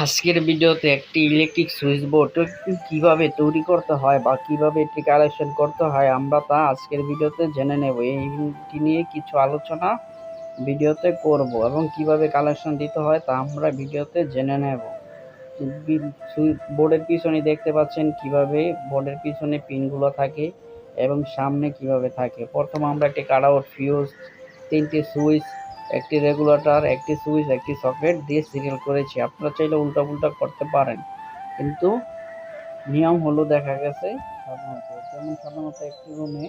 আজকের ভিডিওতে একটি ইলেকট্রিক সুইচ বোর্ড কীভাবে তৈরি করতে হয় বা কীভাবে এটি কালেকশন করতে হয়, আমরা তা আজকের ভিডিওতে জেনে নেব। এইটি নিয়ে কিছু আলোচনা ভিডিওতে করব এবং কীভাবে কালেকশন দিতে হয় তা আমরা ভিডিওতে জেনে নেব। সুইচ বোর্ডের পিছনে দেখতে পাচ্ছেন কীভাবে বোর্ডের পিছনে পিনগুলো থাকে এবং সামনে কীভাবে থাকে। প্রথম আমরা একটি কাটআউট ফিউজ তিনটি সুইচ একটি রেগুলেটর একটি সুইচ একটি সকেট দিয়ে সিরিয়াল করেছি। আপনারা চাইলে উল্টা পুল্টা করতে পারেন। কিন্তু নিয়ম হলো দেখা গেছে, সাধারণত যেমন সাধারণত একটি রুমে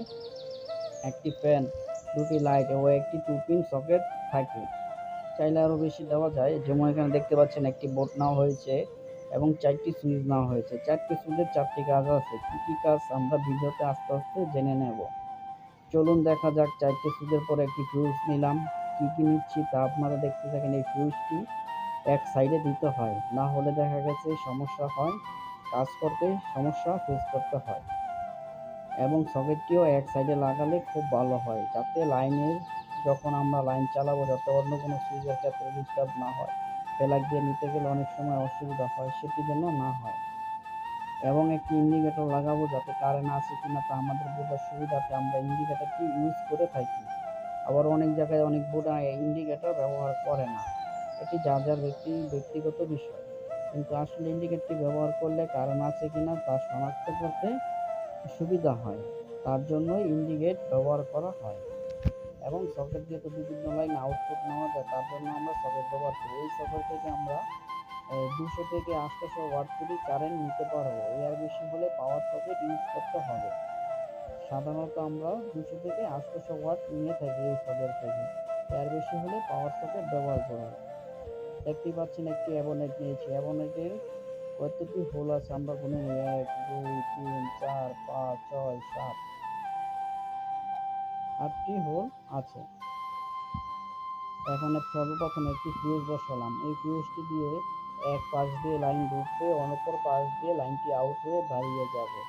একটি ফ্যান দুটি লাইট ও একটি টু পিন সকেট থাকে। চাইলে আরও বেশি দেওয়া যায়। যেমন এখানে দেখতে পাচ্ছেন, একটি বোর্ড নেওয়া হয়েছে এবং চারটি সুইচ নেওয়া হয়েছে। চারটি সুইচের চারটি কাজ আছে। কী কী কাজ আমরা ভিডিওতে আস্তে আস্তে জেনে নেব। চলুন দেখা যাক, চারটি সুইচের পরে একটি ফিউজ নিলাম। কী কী নিচ্ছি তা আপনারা দেখতে থাকেন এই ফিউজটি এক সাইডে দিতে হয়, না হলে দেখা গেছে সমস্যা হয়, কাজ করতে সমস্যা ফেস করতে হয়। এবং সকেটটিও এক সাইডে লাগালে খুব ভালো হয়, যাতে লাইনের যখন আমরা লাইন চালাবো, যাতে অন্য কোনো সুইচের ক্ষেত্রে ডিস্টার্ব না হয় ফেলাক দিয়ে নিতে গেলে অনেক সময় অসুবিধা হয়, সেটি যেন না হয়। এবং একটি ইন্ডিকেটর লাগাবো যাতে কারেন্ট আছে কিনা তা আমাদের বোঝার সুবিধাতে আমরা ইন্ডিকেটরটি ইউজ করে থাকি। আবার অনেক জায়গায় অনেক বোর্ড ইন্ডিকেটর ব্যবহার করে না। এটি যার যার ব্যক্তি, ব্যক্তিগত বিষয়। কিন্তু আসলে ইন্ডিকেটরটি ব্যবহার করলে কারণ আছে কিনা তা শনাক্ত করতে সুবিধা হয়। তার জন্য ইন্ডিকেট ব্যবহার করা হয়। এবং সকেট দিয়ে তো বিভিন্ন লাইন আউটপুট নেওয়া যায়, তার জন্য আমরা সকেট ব্যবহার করি। এই সকেট থেকে আমরা দুশো থেকে আটশোশো ওয়াট পর্যন্ত কারেন্ট নিতে পারব। এর বেশি হলে পাওয়ার সকেট ইউজ করতে হবে। সাধারণত আমরা দুশো থেকে আটশোশো ওয়াট নিয়ে থাকি এই সকেট থেকে। এর বেশি হলে পাওয়ার সকেট ব্যবহার করব দেখতে পাচ্ছেন একটি অ্যাবোনেট নিয়েছি। অ্যাবোনেটের কতটি হোল আছে, আমরা কোনো এক, দুই, তিন, চার, পাঁচ, ছয়, সাত, আটটি হোল আছে। এখন সর্বপ্রথম একটি ফিউজ বসালাম। এই ফিউজটি দিয়ে এক পাশ দিয়ে লাইন ঢুকবে অনপর পাশ দিয়ে লাইনটি আউট হয়ে দাঁড়িয়ে যাবে।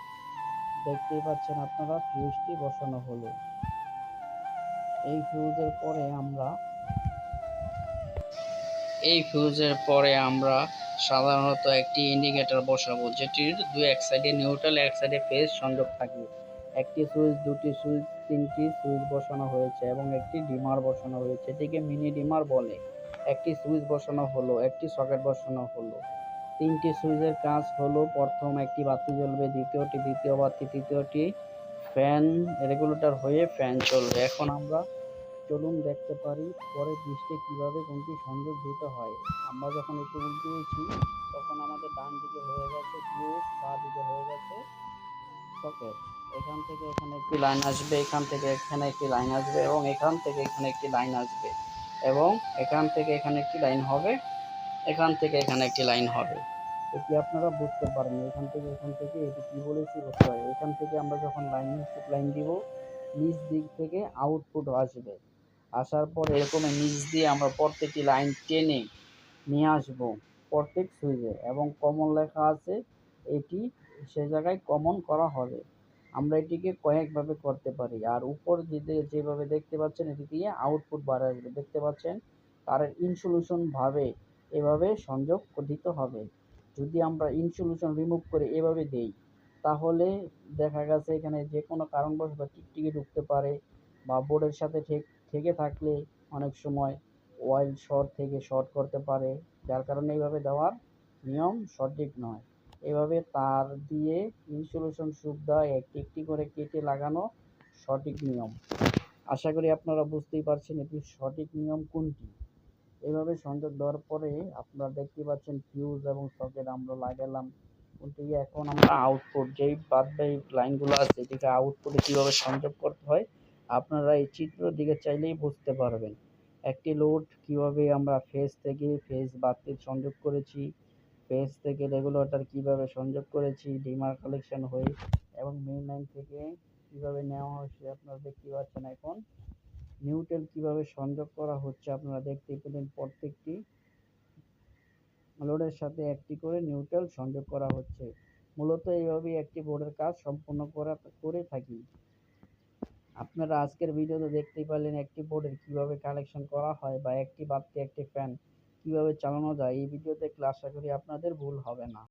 দেখতেই পাচ্ছেন আপনারা ফিউজটি বসানো হলো। এই ফিউজের পরে আমরা এই ফিউজের পরে আমরা সাধারণত একটি ইন্ডিকেটর বসাবো, যেটির দু এক সাইডে নিউট্রাল এক সাইডে ফেজ সংযোগ থাকে। একটি সুইচ, দুটি সুইচ, তিনটি সুইচ বসানো হয়েছে এবং একটি ডিমার বসানো হয়েছে। এটিকে মিনি ডিমার বলে। একটি সুইচ বসানো হলো, একটি সকেট বসানো হলো। তিনটি সুইচের কাজ হলো, প্রথম একটি বাতি জ্বলবে, দ্বিতীয়টি দ্বিতীয় বাতি, তৃতীয়টি ফ্যান, রেগুলেটর হয়ে ফ্যান চলবে। এখন আমরা চলুন দেখতে পারি পরে দৃষ্টি কীভাবে কোনটি সংযোগ দিতে হয়। আমরা যখন একটু উল্টিয়েছি তখন আমাদের ডান দিকে হয়ে গেছে ফিউজ বা দিকে হয়ে গেছে সকেট এখান থেকে এখানে একটি লাইন আসবে, এখান থেকে এখানে একটি লাইন আসবে এবং এখান থেকে এখানে একটি লাইন আসবে এবং এখান থেকে এখানে একটি লাইন হবে, এখান থেকে এখানে একটি লাইন হবে। এটি আপনারা বুঝতে পারেন? এখান থেকে এখান থেকে এটি কী বলেছি বুঝতে পারি? এখান থেকে আমরা যখন লাইন লাইন দিব, নিচ দিক থেকে আউটপুট আসবে। আসার পর এরকম নিচ দিয়ে আমরা প্রত্যেকটি লাইন টেনে নিয়ে আসব। প্রত্যেক সুইচে। এবং কমন লেখা আছে, এটি সে জায়গায় কমন করা হবে। আমরা এটিকে কয়েকভাবে করতে পারি। আর উপর দিকে যেভাবে দেখতে পাচ্ছেন, এটি দিয়ে আউটপুট বার আসবে দেখতে পাচ্ছেন, তার ইনসুলেশনভাবে এভাবে সংযোগ দিতে হবে। যদি আমরা ইনসুলেশন রিমুভ করে এভাবে দেই, তাহলে দেখা গেছে এখানে যে কোনো কারণবশত টিকটিকি ঢুকতে পারে বা বোর্ডের সাথে ঠিক থেকে থাকলে অনেক সময় ওয়াইল শর্ট থেকে শর্ট করতে পারে, যার কারণে এইভাবে দেওয়ার নিয়ম সঠিক নয়। এভাবে তার দিয়ে ইনসুলেশন সুবিধা একটি একটি করে কেটে লাগানো সঠিক নিয়ম। আশা করি আপনারা বুঝতেই পারছেন এটি সঠিক নিয়ম কোনটি। এভাবে সংযোগ দেওয়ার পরে আপনারা দেখতে পাচ্ছেন ফিউজ এবং সকেট আমরা লাগালাম। কোনটি এখন আমরা আউটপুট যেই বাদবাকি লাইনগুলো আছে এটিকে আউটপুটে কীভাবে সংযোগ করতে হয়, আপনারা এই চিত্র দিকে চাইলেই বুঝতে পারবেন। একটি লোড কীভাবে আমরা ফেজ থেকে ফেজ বাতির সংযোগ করেছি ফেজ থেকে রেগুলেটর কীভাবে সংযোগ করেছি ডিমার কালেকশন হয়ে এবং মেইন লাইন থেকে কীভাবে নেওয়া হয়েছে, আপনারা দেখতে পাচ্ছেন এখন। নিউট্রাল কীভাবে সংযোগ করা হচ্ছে আপনারা দেখতে পেলেন প্রত্যেকটি লোডের সাথে একটি করে নিউট্রাল সংযোগ করা হচ্ছে। মূলত এইভাবেই একটি বোর্ডের কাজ সম্পূর্ণ করা, করে থাকি। আপনারা আজকের ভিডিওতে দেখতেই পারলেন একটি বোর্ডের কীভাবে কালেকশন করা হয় বা একটি বাতি একটি ফ্যান কীভাবে চালানো যায়। এই ভিডিও দেখলে আশা করি আপনাদের ভুল হবে না।